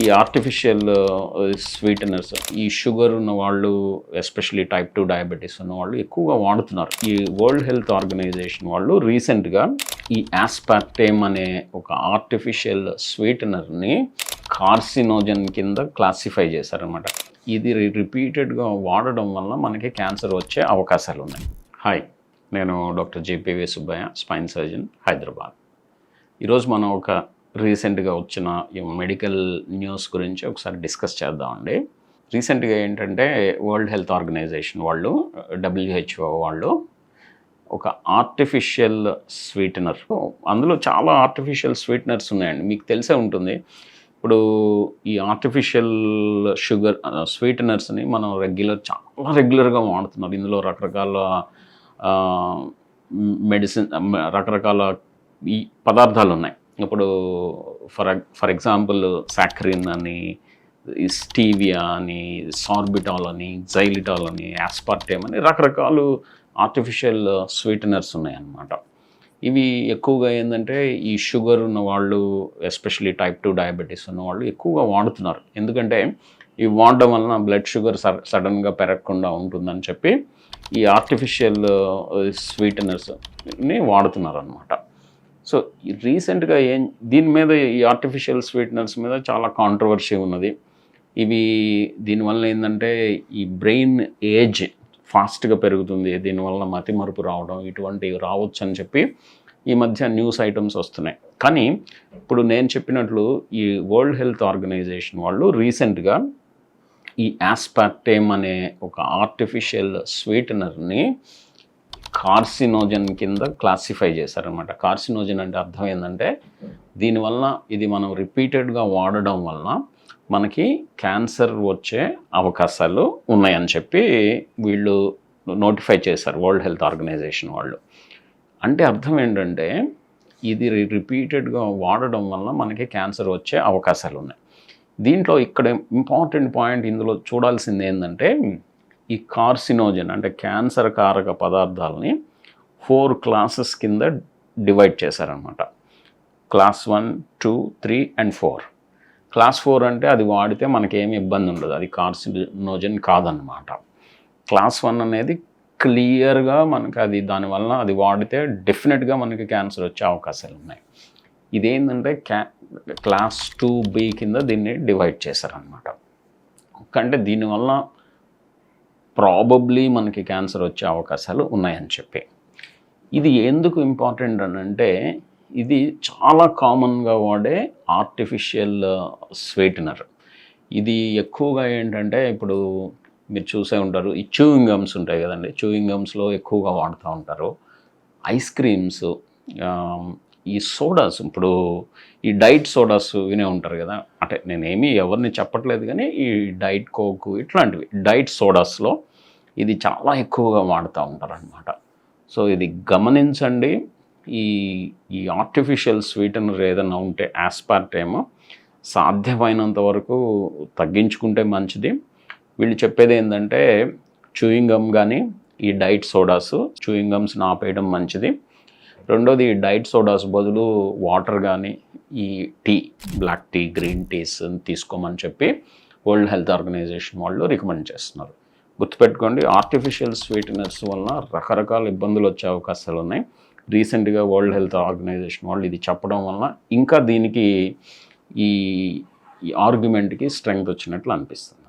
ఈ artificial sweeteners uh, ఈ sugar ఉన్న వాళ్ళు ఎస్పెషలీ టైప్ టూ డయాబెటీస్ ఉన్న వాళ్ళు ఎక్కువగా వాడుతున్నారు. ఈ వరల్డ్ హెల్త్ ఆర్గనైజేషన్ వాళ్ళు రీసెంట్గా ఈ ఆస్పార్టేమ్ అనే ఒక ఆర్టిఫిషియల్ స్వీటనర్ని కార్సినోజన్ కింద క్లాసిఫై చేశారనమాట ఇది రిపీటెడ్గా వాడడం వల్ల మనకి క్యాన్సర్ వచ్చే అవకాశాలు ఉన్నాయి. హాయ్ నేను doctor JPV Subbaiah spine surgeon Hyderabad. ఈరోజు మనం ఒక రీసెంట్గా వచ్చిన ఈ మెడికల్ న్యూస్ గురించి ఒకసారి డిస్కస్ చేద్దామండి. రీసెంట్గా ఏంటంటే వరల్డ్ హెల్త్ ఆర్గనైజేషన్ వాళ్ళు డబ్ల్యూహెచ్ఓ వాళ్ళు ఒక ఆర్టిఫిషియల్ స్వీటనర్. అందులో చాలా ఆర్టిఫిషియల్ స్వీటనర్స్ ఉన్నాయండి. మీకు తెలిసే ఉంటుంది. ఇప్పుడు ఈ ఆర్టిఫిషియల్ షుగర్ స్వీటనర్స్ని మనం రెగ్యులర్ చాలా రెగ్యులర్గా వాడుతున్నారు. ఇందులో రకరకాల మెడిసిన్ రకరకాల ఈ పదార్థాలు ఉన్నాయి ఇప్పుడు ఫర్ ఫర్ ఎగ్జాంపుల్ సాక్రిన్ అని స్టీవియా అని సార్బిటాల్ అని జైలిటాల్ అని యాస్పార్టేమ్ అని రకరకాలు ఆర్టిఫిషియల్ స్వీటనర్స్ ఉన్నాయన్నమాట. ఇవి ఎక్కువగా ఏంటంటే ఈ షుగర్ ఉన్న వాళ్ళు ఎస్పెషలీ టైప్ టూ డయాబెటీస్ ఉన్న వాళ్ళు ఎక్కువగా వాడుతున్నారు. ఎందుకంటే ఇవి వాడడం వలన బ్లడ్ షుగర్ సడన్గా పెరగకుండా ఉంటుందని చెప్పి ఈ ఆర్టిఫిషియల్ స్వీటనర్స్ని వాడుతున్నారు అనమాట సో రీసెంట్గా ఏం దీని మీద ఈ ఆర్టిఫిషియల్ స్వీట్నర్స్ మీద చాలా కాంట్రవర్సీ ఉన్నది. ఇవి దీనివల్ల ఏంటంటే ఈ బ్రెయిన్ ఏజ్ ఫాస్ట్గా పెరుగుతుంది. దీనివల్ల మతి మరుపు రావడం ఇటువంటివి రావచ్చు అని చెప్పి ఈ మధ్య న్యూస్ ఐటమ్స్ వస్తున్నాయి. కానీ ఇప్పుడు నేను చెప్పినట్లు ఈ వరల్డ్ హెల్త్ ఆర్గనైజేషన్ వాళ్ళు రీసెంట్గా ఈ యాస్పార్టేమ్ అనే ఒక ఆర్టిఫిషియల్ స్వీటనర్ని కార్సినోజన్ కింద క్లాసిఫై చేశారనమాట కార్సినోజన్ అంటే అర్థం ఏంటంటే దీనివల్ల ఇది మనం రిపీటెడ్గా వాడడం వలన మనకి క్యాన్సర్ వచ్చే అవకాశాలు ఉన్నాయని చెప్పి వీళ్ళు నోటిఫై చేశారు వరల్డ్ హెల్త్ ఆర్గనైజేషన్ వాళ్ళు. అంటే అర్థం ఏంటంటే ఇది రిపీటెడ్గా వాడడం వల్ల మనకి క్యాన్సర్ వచ్చే అవకాశాలు ఉన్నాయి. దీంట్లో ఇక్కడ ఇంపార్టెంట్ పాయింట్ ఇందులో చూడాల్సింది ఏంటంటే ఈ కార్సినోజన్ అంటే క్యాన్సర్ కారక పదార్థాలని ఫోర్ క్లాసెస్ కింద డివైడ్ చేశారనమాట class one two three and four. Class four అంటే అది వాడితే మనకేమి ఇబ్బంది ఉండదు. అది కార్సినోజన్ కాదనమాట క్లాస్ వన్ అనేది క్లియర్గా మనకి అది దానివల్ల అది వాడితే డెఫినెట్గా మనకి క్యాన్సర్ వచ్చే అవకాశాలు ఉన్నాయి. ఇదేంటంటే క్యా క్లాస్ టూ బి కింద దీన్ని డివైడ్ చేశారనమాట అంటే దీనివల్ల ప్రాబబ్లీ మనకి క్యాన్సర్ వచ్చే అవకాశాలు ఉన్నాయని చెప్పి. ఇది ఎందుకు ఇంపార్టెంట్ అని అంటే ఇది చాలా కామన్గా వాడే ఆర్టిఫిషియల్ స్వీటనర్ uh, ఇది ఎక్కువగా ఏంటంటే ఇప్పుడు మీరు చూసే ఉంటారు ఈ చూయింగ్ గమ్స్ ఉంటాయి కదండి. చూయింగ్ గమ్స్లో ఎక్కువగా వాడుతూ ఉంటారు. ఐస్ క్రీమ్స్ um, ఈ సోడాస్ ఇప్పుడు ఈ డైట్ సోడాస్ వినే ఉంటారు కదా. అంటే నేనేమి ఎవరిని చెప్పట్లేదు కానీ ఈ డైట్ కోక్ ఇట్లాంటివి డైట్ సోడాస్లో ఇది చాలా ఎక్కువగా వాడుతూ ఉంటారనమాట సో ఇది గమనించండి. ఈ ఈ ఆర్టిఫిషియల్ స్వీటనర్ ఏదైనా ఉంటే ఆస్పార్టేమ్ సాధ్యమైనంత వరకు తగ్గించుకుంటే మంచిది. వీళ్ళు చెప్పేది ఏంటంటే చూయింగ్ గమ్ కానీ ఈ డైట్ సోడాస్ చూయింగ్ గమ్స్ని ఆపేయడం మంచిది. రెండోది ఈ డైట్ సోడాస్ బదులు వాటర్ కానీ ఈ tea black tea green teas తీసుకోమని చెప్పి వరల్డ్ హెల్త్ ఆర్గనైజేషన్ వాళ్ళు రికమెండ్ చేస్తున్నారు. గుర్తుపెట్టుకోండి ఆర్టిఫిషియల్ స్వీటనర్స్ వలన రకరకాల ఇబ్బందులు వచ్చే అవకాశాలు ఉన్నాయి. రీసెంట్గా వరల్డ్ హెల్త్ ఆర్గనైజేషన్ వాళ్ళు ఇది చెప్పడం వలన ఇంకా దీనికి ఈ ఈ ఆర్గ్యుమెంట్కి స్ట్రెంగ్త్ వచ్చినట్లు అనిపిస్తుంది.